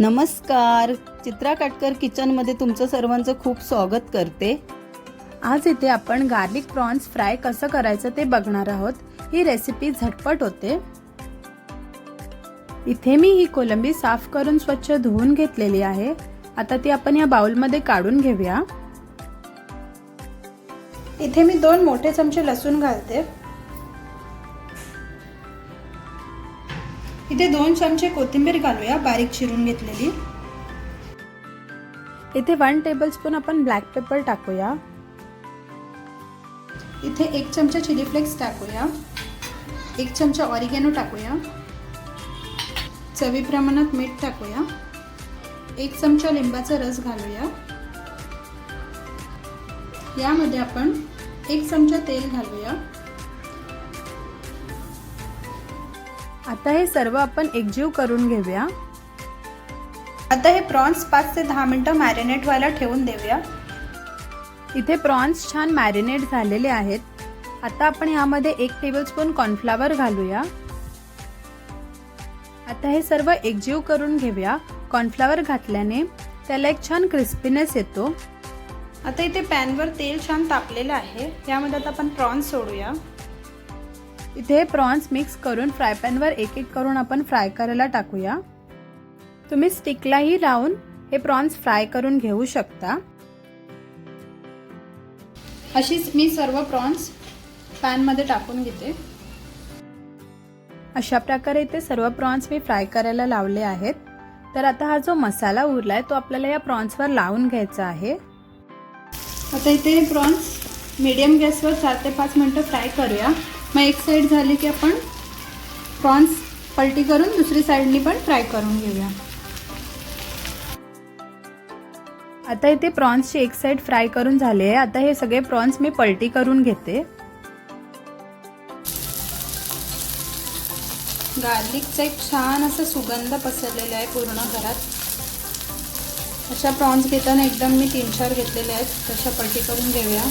नमस्कार. चित्रा काटकर किचनमध्ये तुमचं सर्वांचं खूप स्वागत करते. आज इथे आपण गार्लिक प्रॉन्स फ्राय कसं करायचं ते बघणार आहोत. ही रेसिपी झटपट होते. इथे मी ही कोलंबी साफ करून स्वच्छ धुवून घेतलेली आहे. आता ती आपण या बाउलमध्ये काढून घेऊया. इथे मी दोन मोठे चमचे लसूण घालते. इथे दोन चमचे कोथिंबीर घालूया बारीक चिरून घेतलेली. इथे वन टेबलस्पून आपण ब्लॅक पेपर टाकूया. इथे एक चमचा चिली फ्लेक्स टाकूया. एक चमचा ऑरिगॅनो टाकूया. चवीप्रमाणात मीठ टाकूया. एक चमचा लिंबाचा रस घालूया. यामध्ये आपण एक चमचा तेल घालूया. आता हे सर्व आपण एकजीव करून घेऊया. आता हे प्रॉन्स पाच ते दहा मिनटं मॅरिनेट व्हायला ठेवून देऊया. इथे प्रॉन्स छान मॅरिनेट झालेले आहेत. आता आपण यामध्ये एक टेबलस्पून कॉर्नफ्लावर घालूया. आता हे सर्व एकजीव करून घेऊया. कॉर्नफ्लावर घातल्याने त्याला एक छान क्रिस्पीनेस येतो. आता इथे पॅनवर तेल छान तापलेलं आहे. यामध्ये आता आपण प्रॉन्स सोडूया. इथे प्रॉन्स मिक्स करून फ्राय पॅनवर एक एक करून आपण फ्राय करायला टाकूया. तुम्ही स्टिकलाही लावून हे प्रॉन्स फ्राय करून घेऊ शकता. अशीच मी सर्व प्रॉन्स पॅनमध्ये टाकून घेते. अशा प्रकारे इथे सर्व प्रॉन्स मी फ्राय करायला लावले आहेत. तर आता हा जो मसाला उरलाय तो आपल्याला या प्रॉन्सवर लावून घ्यायचा आहे. आता इथे प्रॉन्स मीडियम गॅसवर चार ते पाच मिनटं फ्राय करूया. मग एक साईड झाली की आपण प्रॉन्स पलटी करून दुसरी साईडनी पण फ्राय करून घेऊया. आता इथे प्रॉन्सची एक साईड फ्राय करून झाले आहे. आता हे सगळे प्रॉन्स मी पलटी करून घेते. गार्लिकचा एक छान असा सुगंध पसरलेला आहे पूर्ण घरात. अशा प्रॉन्स घेताना एकदम मी तीन चार घेतलेले आहेत. तशा पलटी करून घेऊया.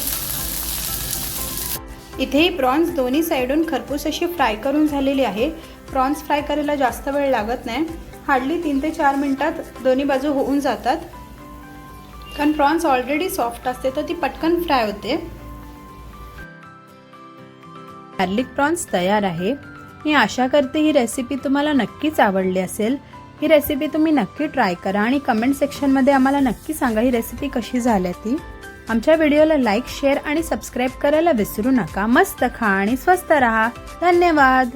इथेही प्रॉन्स दोन्ही साईडून खरपूस अशी फ्राय करून झालेली आहे. प्रॉन्स फ्राय करायला जास्त वेळ लागत नाही. हार्डली तीन ते चार मिनटात दोन्ही बाजू होऊन जातात. कारण प्रॉन्स ऑलरेडी सॉफ्ट असते तर ती पटकन फ्राय होते. गार्लिक प्रॉन्स तयार आहे. मी आशा करते ही रेसिपी तुम्हाला नक्कीच आवडली असेल. ही रेसिपी तुम्ही नक्की ट्राय करा आणि कमेंट सेक्शनमध्ये आम्हाला नक्की सांगा ही रेसिपी कशी झाल्या ती. आमच्या व्हिडिओला लाईक शेअर आणि सबस्क्राईब करायला विसरू नका. मस्त खा आणि स्वस्त रहा. धन्यवाद.